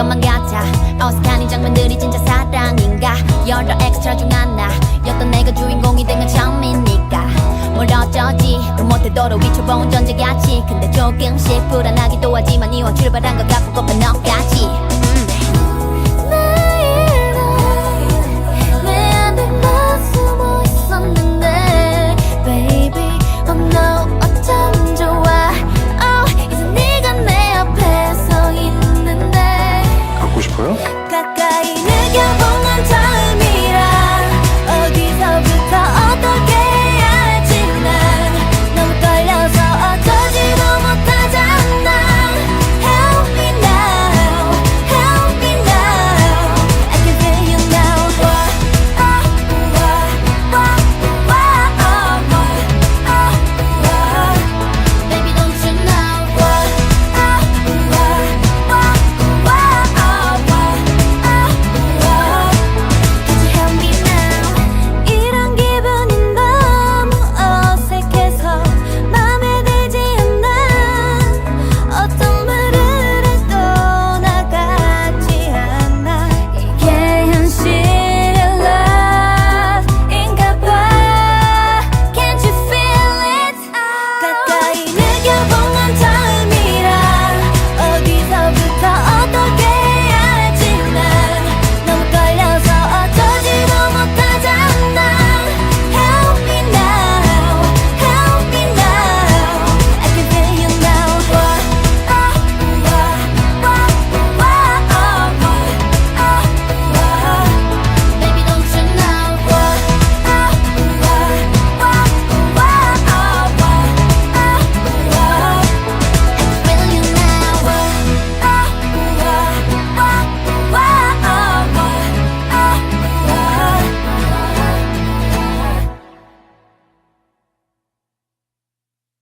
것만 같아. 어색한 이 장면들이 진짜 사랑인가? 여러 엑스트라 중 하나였던 내가 주인공이 된 건 처음이니까. 뭘 어쩌지. 그 못해도록 위쳐본 존재같이 근데 조금씩 불안하기도 하지만 이왕 출발한 것 같고 급한 너까지.